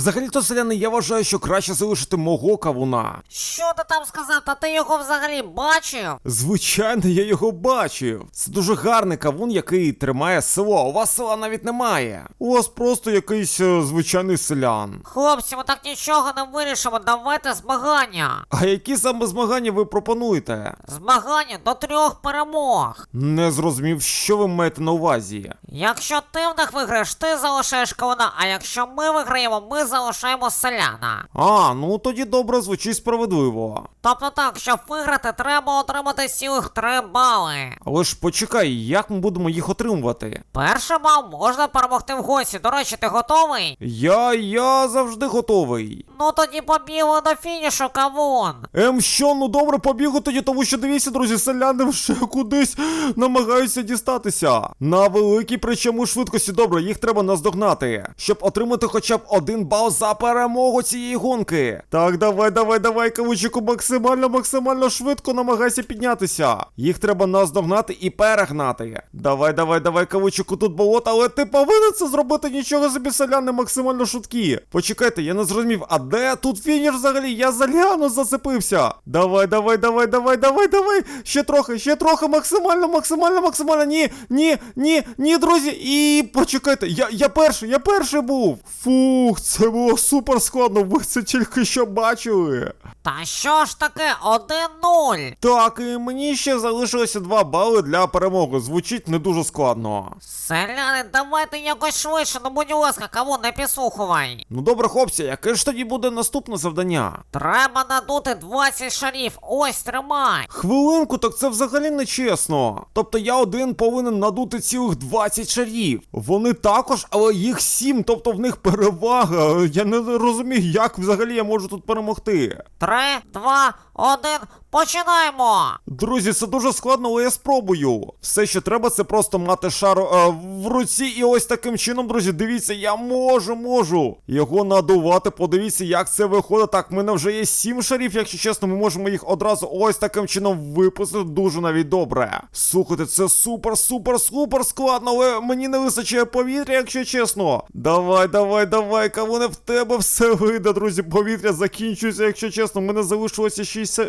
Взагалі-то селяни, я вважаю, що краще залишити мого кавуна. Що ти там сказав? Та ти його взагалі бачив? Звичайно, я його бачив. Це дуже гарний кавун, який тримає село. У вас села навіть немає. У вас просто якийсь е, звичайний селян. Хлопці, ми так нічого не вирішимо, давайте змагання. А які саме змагання ви пропонуєте? Змагання до трьох перемог. Не зрозумів, що ви маєте на увазі. Якщо ти в них виграєш, ти залишаєш кавуна, а якщо ми виграємо, ми залишаємо селяна. А, ну тоді добре звучить справедливо. Тобто так, щоб виграти, треба отримати цілих три бали. Але ж почекай, як ми будемо їх отримувати? Перший бал можна перемогти в гості. До речі, ти готовий? Я, я завжди готовий. Ну тоді побігли до фінішу, кавун. Ем, що, ну добре, побігу тоді, тому що дивіться, друзі, селяни вже кудись намагаються дістатися. На великій причому швидкості, добре, їх треба наздогнати, щоб отримати хоча б один бал за перемогу цієї гонки. Так, давай, давай, давай, кавучику, максимально, максимально швидко намагайся піднятися. Їх треба наздогнати і перегнати. Давай, давай, давай, кавучику, тут болото, але ти повинен це зробити нічого собі селяни максимально швидкі. Почекайте, я не зрозумів, а де тут фініш взагалі? Я за зацепився. Давай, давай, давай, давай, давай, давай. Ще трохи, ще трохи, максимально, максимально, максимально. Ні, ні, ні, ні, друзі. І почекайте, я, я перший, я перший був. Фух, це було супер складно. Ви це тільки що бачили. Та що ж таке, 1-0. Так, і мені ще залишилося 2 бали для перемоги. Звучить не дуже складно. Селяни, давайте якось швидше, ну будь ласка, кавун, не підслухувай. Ну добре, хлопці, яке ж тоді буде наступне завдання? Треба надути 20 шарів, ось тримай. Хвилинку, так це взагалі не чесно. Тобто я один повинен надути цілих 20 шарів. Вони також, але їх 7, тобто в них перевага. Я не розумію, як взагалі я можу тут перемогти. 3, 2, 1, починаємо. Друзі, це дуже складно, але я спробую. Все, що треба, це просто мати шар е, в руці, і ось таким чином, друзі, дивіться, я можу, можу його надувати. Подивіться, як це виходить. Так, в мене вже є 7 шарів, якщо чесно, ми можемо їх одразу ось таким чином випустити. Дуже навіть добре. Слухайте, це супер, супер, супер складно, але мені не вистачає повітря, якщо чесно. Давай, давай, давай, кого не в тебе все вийде, друзі. Повітря закінчується, якщо чесно. В мене залишилося 6,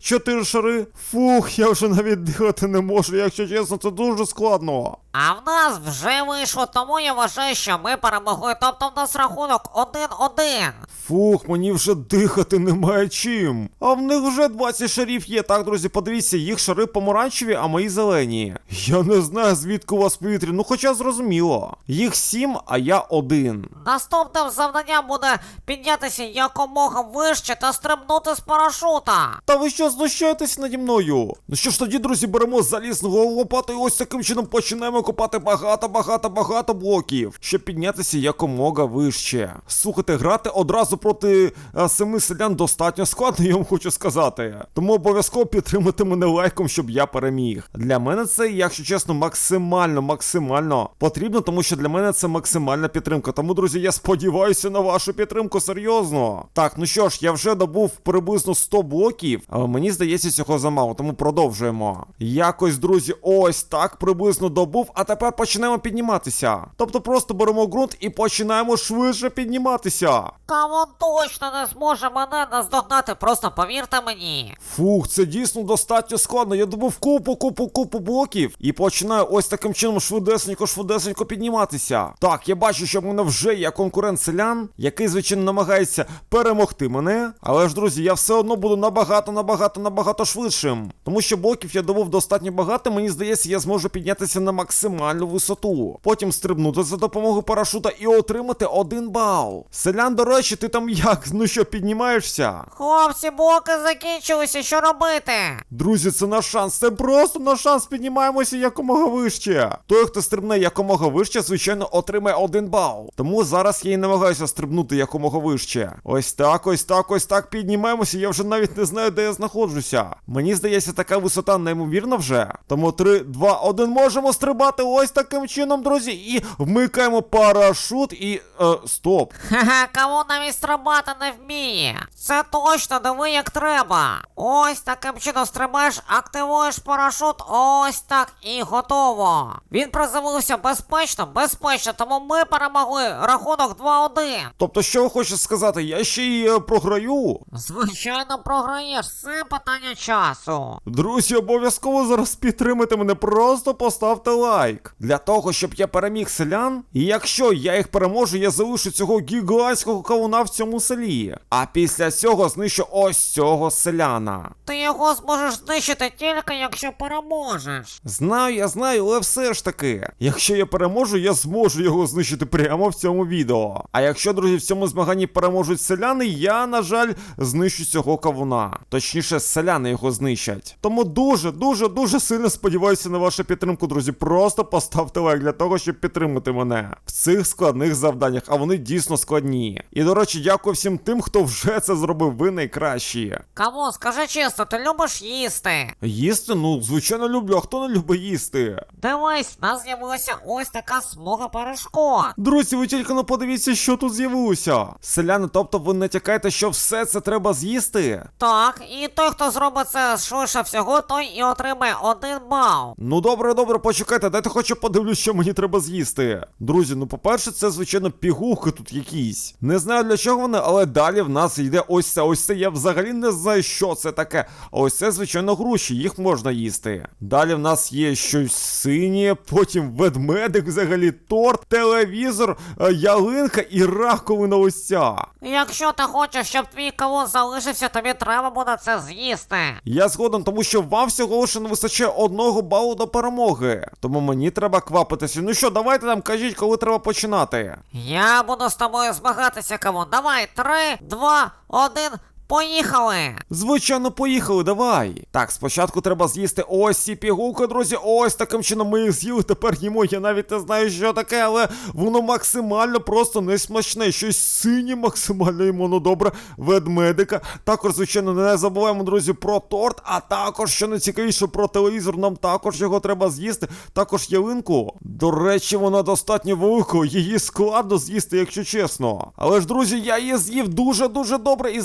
4 шари. Фух, я вже навіть дихати не можу, якщо чесно, це дуже складно. А в нас вже вийшло, тому я вважаю, що ми перемогли. Тобто в нас рахунок 1-1. Фух, мені вже дихати немає чим. А в них вже 20 шарів є. Так, друзі, подивіться, їх шари помаранчеві, а мої зелені. Я не знаю, звідки у вас повітря, ну хоча зрозуміло. Їх 7, а я один. Наступним завданням буде піднятися якомога вище та стрибнути з парашута. Та ви що знущаєтесь наді мною? Ну що ж тоді, друзі, беремо залізного лопату і ось таким чином починаємо копати багато, багато, багато блоків, щоб піднятися якомога вище. Слухайте, грати одразу проти а, семи селян достатньо складно, я вам хочу сказати. Тому обов'язково підтримайте мене лайком, щоб я переміг. Для мене це, якщо чесно, максимально, максимально потрібно, тому що для мене це максимальна підтримка. Тому, друзі, я сподіваюся на вашу підтримку серйозно. Так, ну що ж, я вже добув приблизно 100 блоків, мені здається, цього замало, тому продовжуємо. Якось, друзі, ось так приблизно добув, а тепер починаємо підніматися. Тобто просто беремо ґрунт і починаємо швидше підніматися. Кавун точно не зможе мене наздогнати, просто повірте мені. Фух, це дійсно достатньо складно. Я добув купу, купу, купу блоків і починаю ось таким чином швидесенько, швидесенько підніматися. Так, я бачу, що в мене вже є конкурент селян, який, звичайно, намагається перемогти мене. Але ж, друзі, я все одно буду набагато, набагато, набагато швидшим. Тому що блоків я добув достатньо багато, мені здається, я зможу піднятися на максимальну висоту. Потім стрибнути за допомогою парашута і отримати один бал. Селян, до речі, ти там як? Ну що, піднімаєшся? Хлопці, блоки закінчилися, що робити? Друзі, це наш шанс. Це просто наш шанс. Піднімаємося якомога вище. Той, хто стрибне якомога вище, звичайно, отримає один бал. Тому зараз я і намагаюся стрибнути якомога вище. Ось так, ось так, ось так піднімаємося. Я вже навіть не знаю, де я знаходжуся. Мені здається, така висота неймовірна вже. Тому 3, 2, 1, можемо стрибати ось таким чином, друзі. І вмикаємо парашут і. Е, стоп. Ха-ха, кавун навіть стрибати не вміє. Це точно диви як треба. Ось таким чином стрибаєш, активуєш парашут, ось так і готово. Він приземлився безпечно, безпечно, тому ми перемогли. Рахунок 2-1. Тобто, що ви хочете сказати, я ще й е, програю? Звичайно, програєш, це питання часу. Друзі, обов'язково зараз підтримайте мене, просто поставте лайк. Для того, щоб я переміг селян. І якщо я їх переможу, я залишу цього гігантського кавуна в цьому селі. А після цього знищу ось цього селяна. Ти його зможеш знищити тільки якщо переможеш. Знаю, я знаю, але все ж таки, якщо я переможу, я зможу його знищити прямо в цьому відео. А якщо, друзі, в цьому змаганні переможуть селяни, я, на жаль, знищу цього кавуна. Точніше, селяни його знищать. Тому дуже, дуже, дуже сильно сподіваюся на вашу підтримку, друзі. Просто поставте лайк для того, щоб підтримати мене в цих складних завданнях, а вони дійсно складні. І до речі, дякую всім тим, хто вже це зробив. Ви найкращі. Кому, скажи чесно, ти любиш їсти? Їсти, ну, звичайно, люблю, а хто не любить їсти? Дивись, в нас з'явилася ось така смуга порошку. Друзі, ви тільки не подивіться, що тут з'явилося. Селяни, тобто ви натякаєте, що все це треба з'їсти? Так, і той, хто зробить це швидше всього, той і отримає один бал. Ну добре, добре, почекайте, дайте хоча б подивлюсь, що мені треба з'їсти. Друзі, ну по-перше, це звичайно пігулки тут якісь. Не знаю для чого вони, але далі в нас йде ось це. Ось це я взагалі не знаю, що це таке. А ось це, звичайно, груші, їх можна їсти. Далі в нас є щось синє, потім ведмедик, взагалі, торт, телевізор, е, ялинка і раковина ось ця. Якщо ти хочеш, щоб твій кавун залишився, тобі треба буде це з'їсти. Я згоден, тому що вам всього лише не вистачає одного балу до перемоги. Тому мені треба квапитися. Ну що, давайте нам кажіть, коли треба починати. Я буду з тобою змагатися, кавун. Давай, три, два, один, order поїхали! Звичайно, поїхали, давай. Так, спочатку треба з'їсти ось ці пігулки, друзі. Ось таким чином ми їх з'їли. Тепер їмо. Я навіть не знаю, що таке, але воно максимально просто несмачне. Щось синє максимально йому, ну добре, ведмедика. Також, звичайно, не забуваємо, друзі, про торт, а також, що найцікавіше, про телевізор. Нам також його треба з'їсти. Також ялинку. До речі, вона достатньо великою. Її складно з'їсти, якщо чесно. Але ж, друзі, я її з'їв дуже-дуже добре і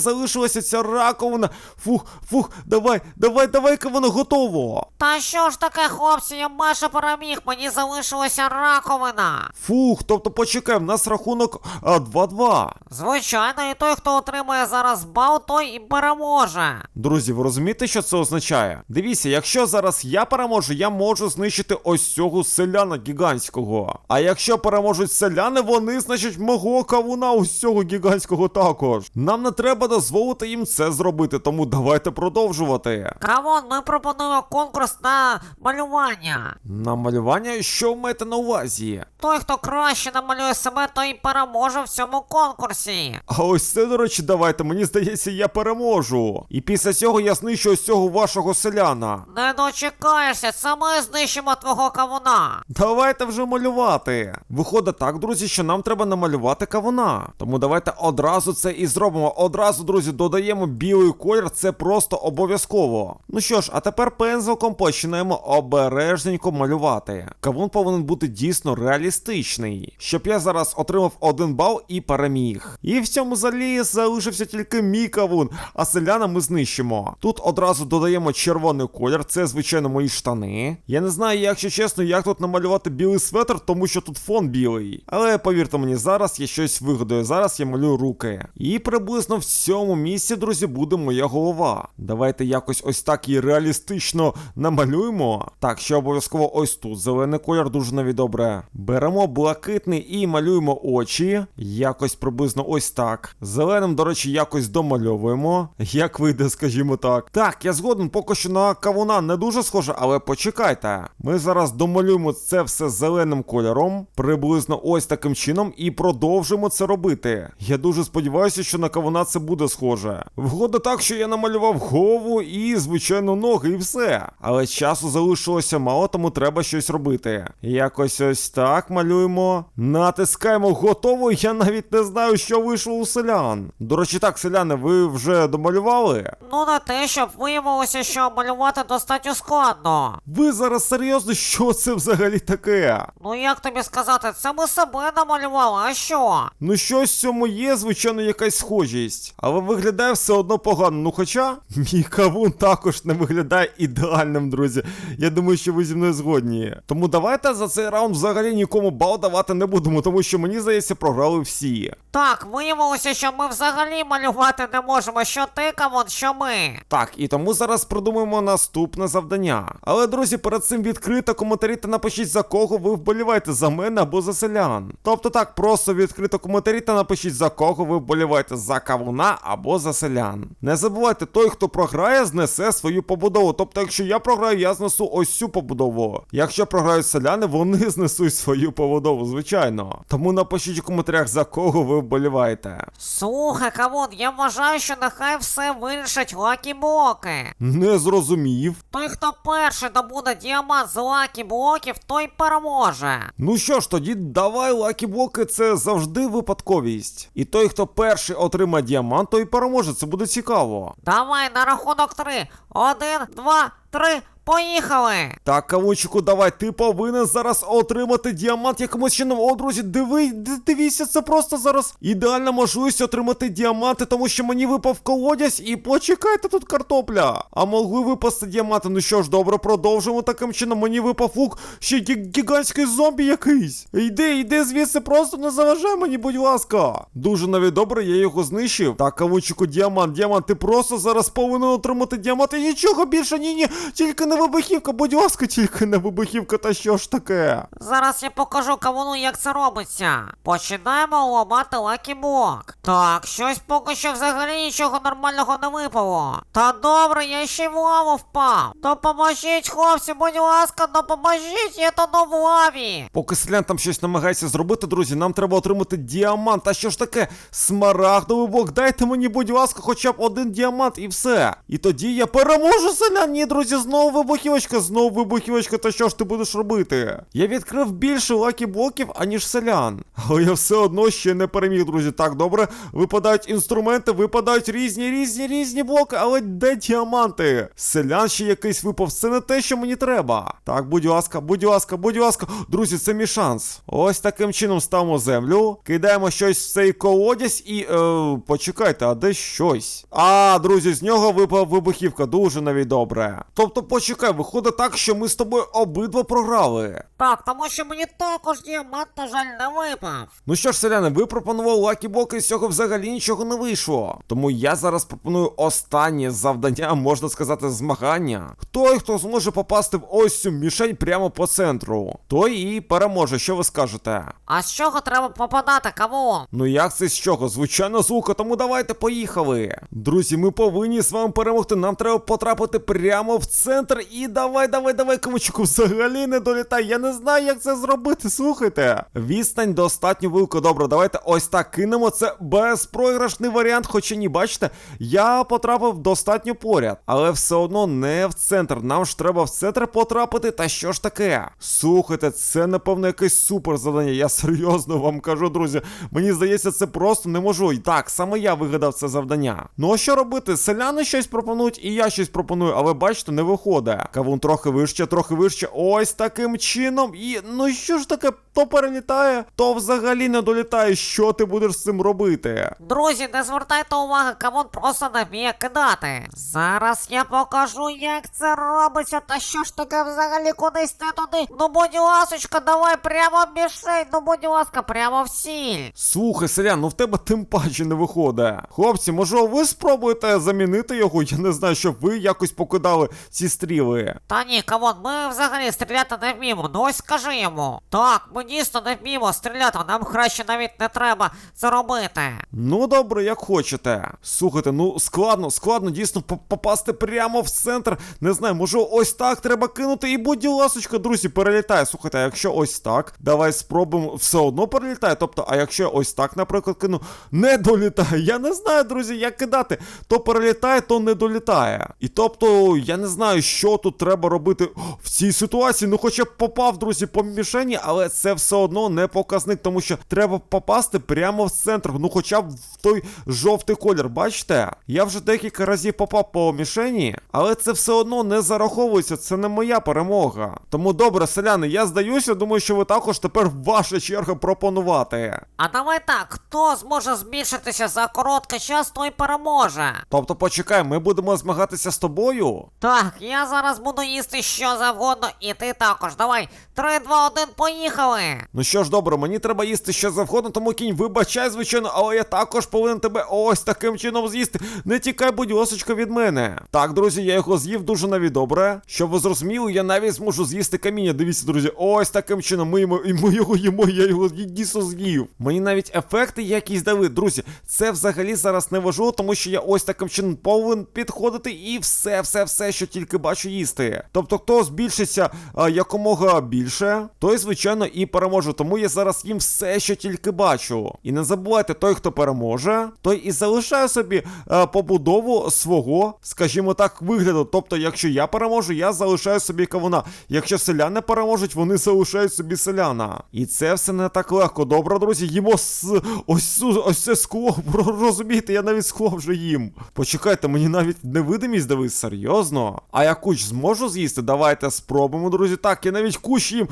залишилася ця раковина. Фух, фух, давай, давай, давай-ка воно готово. Та що ж таке, хлопці, я майже переміг, мені залишилася раковина. Фух, тобто почекай, в нас рахунок а, 2-2. Звичайно, і той, хто отримає зараз бал, той і переможе. Друзі, ви розумієте, що це означає? Дивіться, якщо зараз я переможу, я можу знищити ось цього селяна гігантського. А якщо переможуть селяни, вони значить мого кавуна ось цього гігантського також. Нам не треба дозволити їм це зробити, тому давайте продовжувати. Кавун, ми пропонуємо конкурс на малювання. На малювання, що ви маєте на увазі? Той, хто краще намалює себе, той і переможе в цьому конкурсі. А ось це, до речі, давайте, мені здається, я переможу. І після цього я знищу ось цього вашого селяна. Не дочекаєшся, це ми знищимо твого кавуна. Давайте вже малювати. Виходить так, друзі, що нам треба намалювати кавуна. Тому давайте одразу це і зробимо. Одразу, друзі, додаємо білий колір, це просто обов'язково. Ну що ж, а тепер пензликом починаємо обережненько малювати. Кавун повинен бути дійсно реалістичний, щоб я зараз отримав один бал і переміг. І в цьому залі залишився тільки мій кавун, а селяна ми знищимо. Тут одразу додаємо червоний колір, це звичайно мої штани. Я не знаю, якщо чесно, як тут намалювати білий светр, тому що тут фон білий. Але повірте мені, зараз я щось вигадую. Зараз я малюю руки. І приблизно в цьому місці, друзі, буде моя голова. Давайте якось ось так і реалістично намалюємо. Так, ще обов'язково ось тут. Зелений колір дуже навіть добре. Беремо блакитний і малюємо очі. Якось приблизно ось так. Зеленим, до речі, якось домальовуємо. Як вийде, скажімо так. Так, я згоден, поки що на кавуна не дуже схоже, але почекайте. Ми зараз домалюємо це все зеленим кольором, приблизно ось таким чином, і продовжимо це робити. Я дуже сподіваюся, що на кавуна це буде схоже. Допоможе. Виходить так, що я намалював голову і, звичайно, ноги, і все. Але часу залишилося мало, тому треба щось робити. Якось ось так малюємо. Натискаємо готово. Я навіть не знаю, що вийшло у селян. До речі, так, селяни, ви вже домалювали? Ну не те, щоб виявилося, що малювати достатньо складно. Ви зараз серйозно, що це взагалі таке? Ну як тобі сказати, це ми себе намалювали, а що? Ну щось в цьому є, звичайно, якась схожість, але виглядає все одно погано. Ну хоча мій кавун також не виглядає ідеальним, друзі. Я думаю, що ви зі мною згодні. Тому давайте за цей раунд взагалі нікому бал давати не будемо, тому що мені здається, програли всі. Так, виявилося, що ми взагалі малювати не можемо, що ти, камон, що ми. Так, і тому зараз придумаємо наступне завдання. Але, друзі, перед цим відкрито коментарі та напишіть за кого ви вболіваєте за мене або за селян. Тобто так, просто відкрито коментарі та напишіть за кого ви вболіваєте за кавуна або за селян. Не забувайте, той, хто програє, знесе свою побудову. Тобто, якщо я програю, я знесу ось цю побудову. Якщо програють селяни, вони знесуть свою побудову, звичайно. Тому напишіть у коментарях за кого ви вболіваєте. Слухай, камон, я вважаю, що нехай все вирішать лакі блоки. Не зрозумів. Той, хто перший добуде діамант з лакі блоків, той переможе. Ну що ж, тоді давай лакі-блоки, це завжди випадковість. І той, хто перший отримає діамант, той переможе. Це буде цікаво. Давай на рахунок три. Один, два, три, поїхали! Так, кавунчику, давай, ти повинен зараз отримати діамант якимось чином. О, друзі, диви, дивіться, це просто зараз ідеальна можливість отримати діаманти, тому що мені випав колодязь і почекайте тут картопля. А могли випасти діаманти. Ну що ж, добре, продовжимо таким чином. Мені випав лук, ще гі- гігантський зомбі якийсь. Йди, йди звідси, просто не заважай мені, будь ласка. Дуже навіть добре, я його знищив. Так, кавунчику, діамант, діамант, ти просто зараз повинен отримати діамант і нічого більше, ні, ні, тільки не вибухівка, будь ласка, тільки не вибухівка, та що ж таке? Зараз я покажу кавуну, як це робиться. Починаємо ламати лакі блок. Так, щось поки що взагалі нічого нормального не випало. Та добре, я ще й в лаву впав. Допоможіть, хлопці, будь ласка, допоможіть, я тону в лаві. Поки селян там щось намагається зробити, друзі, нам треба отримати діамант. А що ж таке? Смарагдовий блок, дайте мені, будь ласка, хоча б один діамант і все. І тоді я переможу селян. Ні, друзі, знову вибухівочка, знову вибухівочка. Та що ж ти будеш робити? Я відкрив більше лакі блоків, аніж селян. Але я все одно ще не переміг, друзі. Так, добре. Випадають інструменти, випадають різні, різні, різні блоки, але де діаманти? Селян ще якийсь випав. Це не те, що мені треба. Так, будь ласка, будь ласка, будь ласка. Друзі, це мій шанс. Ось таким чином ставимо землю, кидаємо щось в цей колодязь і. Е, почекайте, а де щось? А, друзі, з нього випала вибухівка, дуже навіть добре. Тобто, почекай, виходить так, що ми з тобою обидва програли. Так, тому що мені також діамант, на жаль, не випав. Ну що ж, селяни, ви пропонували лакі блоки, і з цього взагалі нічого не вийшло. Тому я зараз пропоную останнє завдання, можна сказати, змагання. Той, хто зможе попасти в ось цю мішень прямо по центру, той і переможе, що ви скажете? А з чого треба попадати, кавун? Ну як це з чого? Звичайно, з лука, тому давайте поїхали. Друзі, ми повинні з вами перемогти. Нам треба потрапити прямо в центр. І давай, давай, давай, камучку, взагалі не долітай. Я не знаю, як це зробити. Слухайте. Відстань достатньо велика. Добре, давайте ось так кинемо. Це безпроіграшний варіант. Хоча ні, бачите, я потрапив достатньо поряд, але все одно не в центр. Нам ж треба в центр потрапити. Та що ж таке? Слухайте, це напевно якесь супер завдання. Я серйозно вам кажу, друзі. Мені здається, це просто не можу. І так, саме я вигадав це завдання. Ну а що робити? Селяни щось пропонують, і я щось пропоную, але бачите, не виходить. Кавун трохи вище, трохи вище. Ось таким чином. І ну що ж таке, то перелітає, то взагалі не долітає. Що ти будеш з цим робити? Друзі, не звертайте уваги, кавун просто не вміє кидати. Зараз я покажу, як це робиться. Та що ж таке взагалі кудись не туди? Ну будь ласочка, давай прямо в мішень, ну будь ласка, прямо в сіль. Слухай, селян, ну в тебе тим паче не виходить. Хлопці, може ви спробуєте замінити його? Я не знаю, щоб ви якось покидали ці стріли. Згоріли. Та ні, камон, ми взагалі стріляти не вміємо, ну ось скажи йому. Так, ми дійсно не вміємо стріляти, нам краще навіть не треба це робити. Ну добре, як хочете. Слухайте, ну складно, складно дійсно попасти прямо в центр. Не знаю, може ось так треба кинути, і будь ласочка, друзі, перелітає. Слухайте, а якщо ось так, давай спробуємо все одно перелітає. Тобто, а якщо ось так, наприклад, кину, не долітає. Я не знаю, друзі, як кидати. То перелітає, то не долітає. І тобто, я не знаю, що тут треба робити в цій ситуації. Ну, хоча б попав, друзі, по мішені, але це все одно не показник, тому що треба попасти прямо в центр. Ну, хоча б в той жовтий колір. Бачите? Я вже декілька разів попав по мішені, але це все одно не зараховується. Це не моя перемога. Тому добре, селяни, я здаюся, думаю, що ви також тепер ваша черга пропонувати. А давай так, хто зможе збільшитися за короткий час, той переможе. Тобто, почекай, ми будемо змагатися з тобою. Так, я зараз буду їсти що завгодно, і ти також. Давай, 3, 2, 1, поїхали! Ну що ж, добре, мені треба їсти що завгодно, тому кінь, вибачай, звичайно, але я також повинен тебе ось таким чином з'їсти. Не тікай, будь ласочка, від мене. Так, друзі, я його з'їв дуже навіть добре. Щоб ви зрозуміли, я навіть зможу з'їсти каміння. Дивіться, друзі, ось таким чином ми, йому, ми його їмо, я його дійсно з'їв. Мені навіть ефекти якісь дали. Друзі, це взагалі зараз не важливо, тому що я ось таким чином повинен підходити і все, все, все, що тільки бачу їсти. Тобто, хто збільшиться а, якомога більше, той, звичайно, і переможе. Тому я зараз їм все, що тільки бачу. І не забувайте, той, хто переможе, той і залишає собі е, побудову свого, скажімо так, вигляду. Тобто, якщо я переможу, я залишаю собі кавуна. Якщо селяни переможуть, вони залишають собі селяна. І це все не так легко. Добре, друзі, їмо з ось, ось це скло. Ро- Розумієте, я навіть скло вже їм. Почекайте, мені навіть невидимість дали, серйозно. А я куч зможу з'їсти? Давайте спробуємо, друзі. Так, я навіть куч їм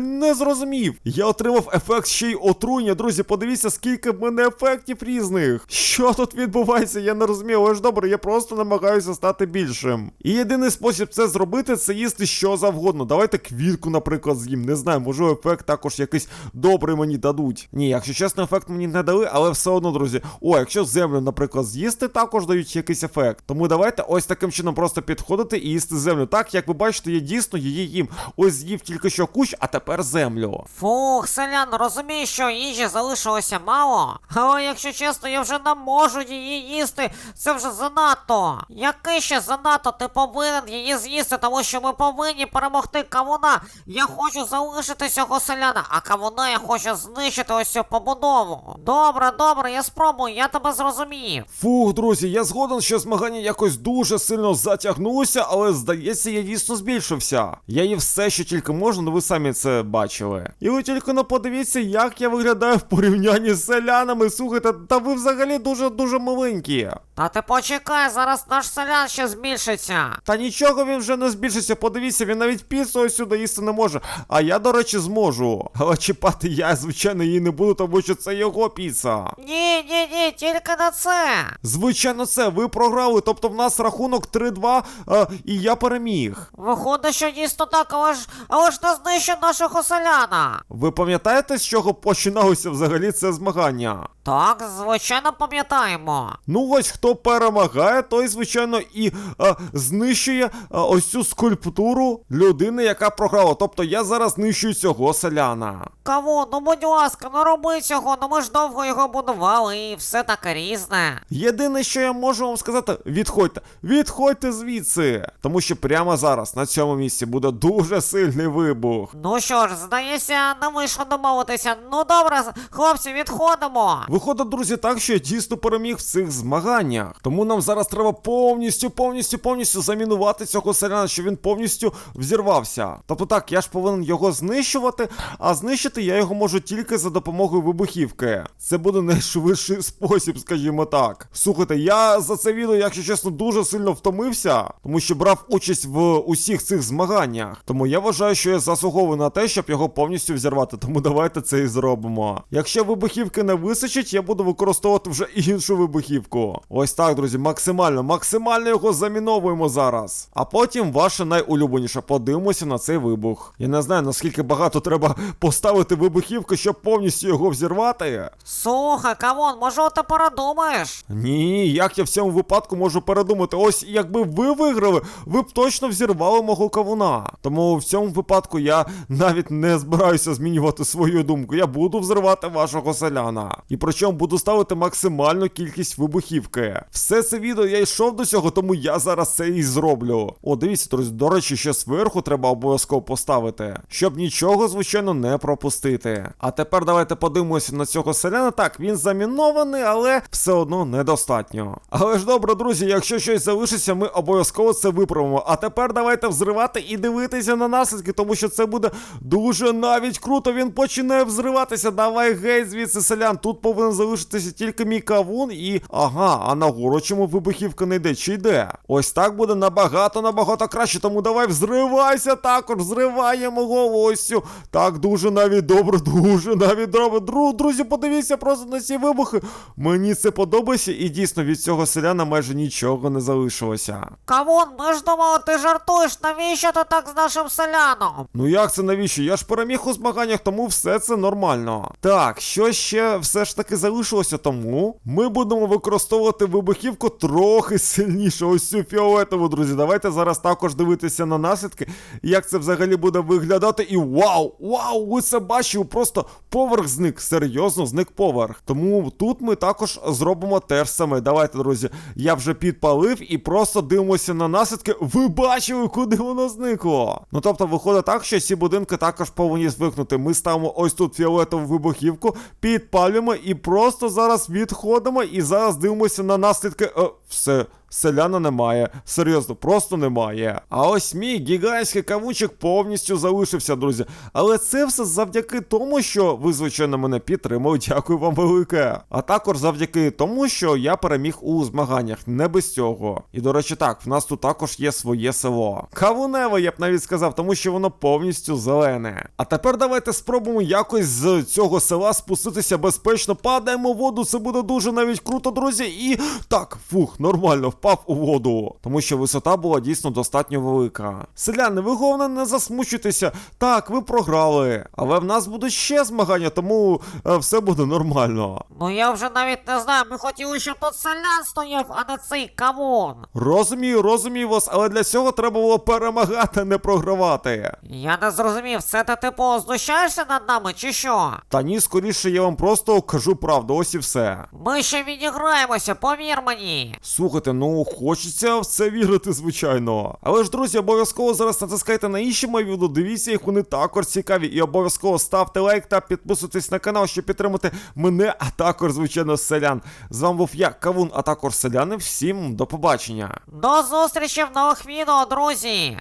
не зрозумів. Я отримав ефект ще й отруєння. Друзі, подивіться, скільки в мене ефектів різних. Що тут відбувається, я не розумію, але ж добре, я просто намагаюся стати більшим. І єдиний спосіб це зробити, це їсти що завгодно. Давайте квітку, наприклад, з'їм. Не знаю, можливо, ефект також якийсь добрий мені дадуть. Ні, якщо чесно, ефект мені не дали, але все одно, друзі. О, якщо землю, наприклад, з'їсти, також дають якийсь ефект. Тому давайте ось таким чином просто підходити і їсти землю. Так, як ви бачите, я дійсно її їм. Ось з'їв тільки що кущ, а тепер землю. Фух, селян, розумію, що їжі залишилося мало. Але якщо чесно, я вже не можу її їсти. Це вже занадто. Який ще занадто? Ти повинен її з'їсти, тому що ми повинні перемогти кавуна. Я хочу залишити цього селяна, а кавуна я хочу знищити ось цю побудову. Добре, добре, я спробую, я тебе зрозумів. Фух, друзі, я згоден, що змагання якось дуже сильно затягнулося, але здається, я дійсно збільшився. Я їв все, що тільки можна, ну ви самі це бачили. І ви тільки не подивіться, як я виглядаю в порівнянні з селянами. Слухайте, та ви взагалі дуже дуже маленькі. Та ти почекай, зараз наш селян ще збільшиться. Та нічого він вже не збільшиться. Подивіться, він навіть піцу ось сюди їсти не може. А я, до речі, зможу. Але чіпати я, звичайно, її не буду, тому що це його піца. Ні, ні, ні, тільки на це. Звичайно, це ви програли. Тобто в нас рахунок 3-2, а, і я переміг. Виходить, що дійсно так, але ж але ж не знищив нашого селяна. Ви пам'ятаєте, з чого починалося взагалі це змагання? Так, звичайно, пам'ятаємо. Ну ось хто перемагає, той, звичайно, і а, знищує а, ось цю скульптуру людини, яка програла. Тобто я зараз знищую цього селяна. Каву, ну будь ласка, не роби цього, ну ми ж довго його будували і все таке різне. Єдине, що я можу вам сказати, відходьте, відходьте звідси. Тому що прямо зараз на цьому місці буде дуже сильний вибух. Ну що ж, здається, не вийшло домовитися. Ну добре, хлопці, відходимо. Виходить, друзі, так, що я дійсно переміг в цих змаганнях. Тому нам зараз треба повністю, повністю, повністю замінувати цього селяна, щоб він повністю взірвався. Тобто так, я ж повинен його знищувати, а знищити я його можу тільки за допомогою вибухівки. Це буде найшвидший спосіб, скажімо так. Слухайте, я за це відео, якщо чесно, дуже сильно втомився, тому що брав участь в усіх цих змаганнях. Тому я вважаю, що я заслуговую на те, щоб його повністю взірвати. Тому давайте це і зробимо. Якщо вибухівки не вистачить, я буду використовувати вже іншу вибухівку. Ось так, друзі, максимально, максимально його заміновуємо зараз. А потім ваше найулюбленіше. Подивимося на цей вибух. Я не знаю, наскільки багато треба поставити вибухівки, щоб повністю його взірвати. Слухай, кавон, може тебе передумаєш? Ні, як я в цьому випадку можу передумати? Ось якби ви виграли, ви б точно взірвали мого кавуна. Тому в цьому випадку я навіть не збираюся змінювати свою думку. Я буду взривати вашого селяна. І причому буду ставити максимальну кількість вибухівки. Все це відео я йшов до цього, тому я зараз це і зроблю. О, дивіться, друзі, до речі, ще зверху треба обов'язково поставити, щоб нічого, звичайно, не пропустити. А тепер давайте подивимося на цього селяна. Так, він замінований, але все одно недостатньо. Але ж добре, друзі, якщо щось залишиться, ми обов'язково це виправимо. А тепер давайте взривати і дивитися на наслідки, тому що це буде дуже навіть круто. Він починає взриватися. Давай геть звідси селян. Тут повинен залишитися тільки мій кавун і. Ага, а нагору чому вибухівка не йде? Чи йде? Ось так буде набагато, набагато краще. Тому давай взривайся також, взриваємо цю. Так, дуже навіть добре, дуже навіть добре. Дру, друзі, подивіться просто на ці вибухи. Мені це подобається, і дійсно від цього селяна майже нічого не залишилося. Кавун, ми ж ти жартуєш, навіщо ти так з нашим селяном? Ну як це навіщо? Я ж переміг у змаганнях, тому все це нормально. Так, що ще все ж таки залишилося тому? Ми будемо використовувати вибухівку трохи сильніше. Ось цю фіолетову, друзі. Давайте зараз також дивитися на наслідки, як це взагалі буде виглядати. І вау! Вау! Ви це бачили? Просто поверх зник. Серйозно, зник поверх. Тому тут ми також зробимо те ж саме. Давайте, друзі. Я вже підпалив і просто дивимося на наслідки. Ви бачили, куди воно зникло? Ну тобто, виходить так, що ці будинки також повинні звикнути. Ми ставимо ось тут фіолетову вибухівку, підпалюємо і просто зараз відходимо і зараз дивимося на наслідки. Е, все. Селяна немає, серйозно, просто немає. А ось мій гігантський кавунчик повністю залишився, друзі. Але це все завдяки тому, що ви, звичайно, мене підтримали. Дякую вам велике. А також завдяки тому, що я переміг у змаганнях, не без цього. І до речі, так, в нас тут також є своє село. Кавуневе, я б навіть сказав, тому що воно повністю зелене. А тепер давайте спробуємо якось з цього села спуститися безпечно. Падаємо в воду, це буде дуже навіть круто, друзі. І так, фух, нормально, впав у воду. Тому що висота була дійсно достатньо велика. Селяни, ви головне не засмучуйтеся. Так, ви програли. Але в нас будуть ще змагання, тому е, все буде нормально. Ну я вже навіть не знаю, ми хотіли, щоб тут селян стояв, а не цей кавун. Розумію, розумію вас, але для цього треба було перемагати, а не програвати. Я не зрозумів, це ти типу знущаєшся над нами чи що? Та ні, скоріше я вам просто кажу правду, ось і все. Ми ще відіграємося, повір мені. Слухайте, ну хочеться в це вірити, звичайно. Але ж, друзі, обов'язково зараз натискайте на інші мої відео, дивіться їх, вони також цікаві. І обов'язково ставте лайк та підписуйтесь на канал, щоб підтримати мене, а також, звичайно, селян. З вами був я, Кавун, а також селяни. Всім до побачення. До зустрічі в нових відео, друзі!